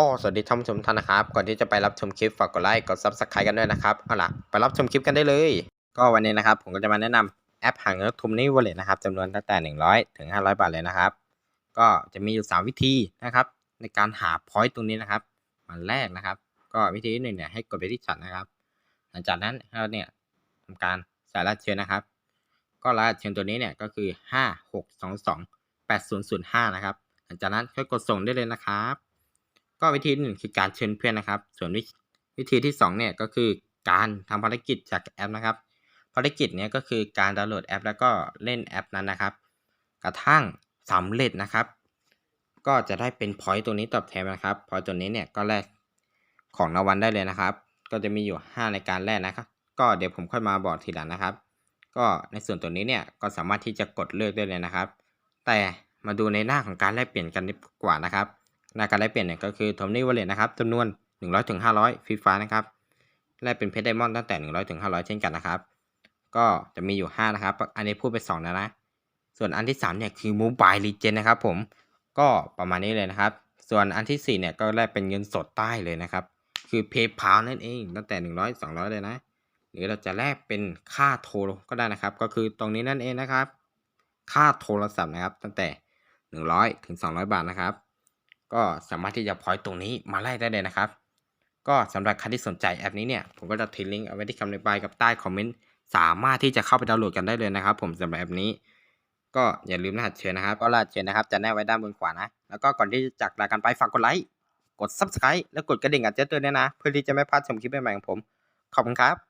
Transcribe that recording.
ก็สวัสดีท่านผู้ชมท่านนะครับ ก่อนที่จะไปรับชมคลิปฝากกดไลค์กด subscribe กันด้วยนะครับ เอาล่ะ ไปรับชมคลิปกันได้เลย ก็วันนี้นะครับ ผมก็จะมาแนะนำแอปหาเงินทุมนี่วอลเล็ตนะครับจำนวนตั้งแต่ 100 ถึง 500 บาทเลยนะครับ ก็จะมีอยู่ 3 วิธีนะครับ ในการหาพอยต์ตรงนี้นะครับวันแรกนะครับ ก็วิธีที่หนึ่งเนี่ยให้กดไปที่ฉันนะครับ หลังจากนั้นเราเนี่ยทำการใส่รหัสเชิญนะครับ ก็รหัสเชิญตัวนี้เนี่ยก็คือ 5 6 2 2 8 0 0 5 นะครับ หลังจากนั้นค่อยกดส่งได้เลยนะครับ ก็วิธีหนึ่งคือการเชิญเพื่อนนะครับ ส่วนวิวิธีที่สองเนี่ยก็คือการทำภารกิจจากแอปนะครับ ภารกิจเนี้ยก็คือการดาวน์โหลดแอป แล้วก็เล่นแอปนั้นนะครับ กระทั่งสำเร็จนะครับ ก็จะได้เป็นพอยต์ตัวนี้ตอบแทนนะครับพอยต์ตัวนี้เนี่ยก็แลกของรางวัลได้เลยนะครับ ก็จะมีอยู่ 5 ในการแลกนะครับ ก็เดี๋ยวผมค่อยมาบอกทีหลังนะครับ ก็ในส่วนตัวนี้เนี่ยก็สามารถที่จะกดเลือกได้เลยนะครับ แต่มาดูในหน้าของการแลกเปลี่ยนกันดีกว่านะครับ หน้าการแลกเปลี่ยนเนี่ยก็คือทอมนี่วอลเล็ตนะครับจำนวน 100ถึง500ฟีฟ้านะครับแลกเป็นเพชรไดมอนด์ตั้งแต่ 100ถึง500 เช่นกันนะครับ ก็จะมีอยู่ 5 นะครับ อันนี้พูดไป2แล้วนะ ส่วนอันที่ 3 เนี่ยคือมูบายรีเจนนะครับผมก็ประมาณนี้เลยนะครับ ส่วนอันที่ 4 เนี่ยก็แลกเป็นเงินสดใต้เลยนะครับ คือ PayPal นั่นเองตั้งแต่ 100 200 เลยนะ หรือเราจะแลกเป็นค่าโทรก็ได้นะครับ ก็คือตรงนี้นั่นเองนะครับ ค่าโทรศัพท์นะครับ ตั้งแต่ 100ถึง200 บาทนะครับ ก็สามารถที่จะพอยต์ตรงนี้มาไล่ได้เลยนะครับ ก็สำหรับใครที่สนใจแอปนี้เนี่ยผมก็จะทิ้งลิงก์เอาไว้ที่คำอธิบายกับใต้คอมเมนต์สามารถที่จะเข้าไปดาวน์โหลดกันได้เลยนะครับ ผมสำหรับแอปนี้ ก็อย่าลืมรหัสเชิญนะครับก็รหัสเชิญนะครับจะแนบไว้ด้านบนขวานะแล้วก็ก่อนที่จะจากลากันไปฝากกดไลค์กด subscribe และกดกระดิ่งอันแจ้งเตือนด้วยนะ เพื่อที่จะไม่พลาดชมคลิปใหม่ๆของผม ขอบคุณครับ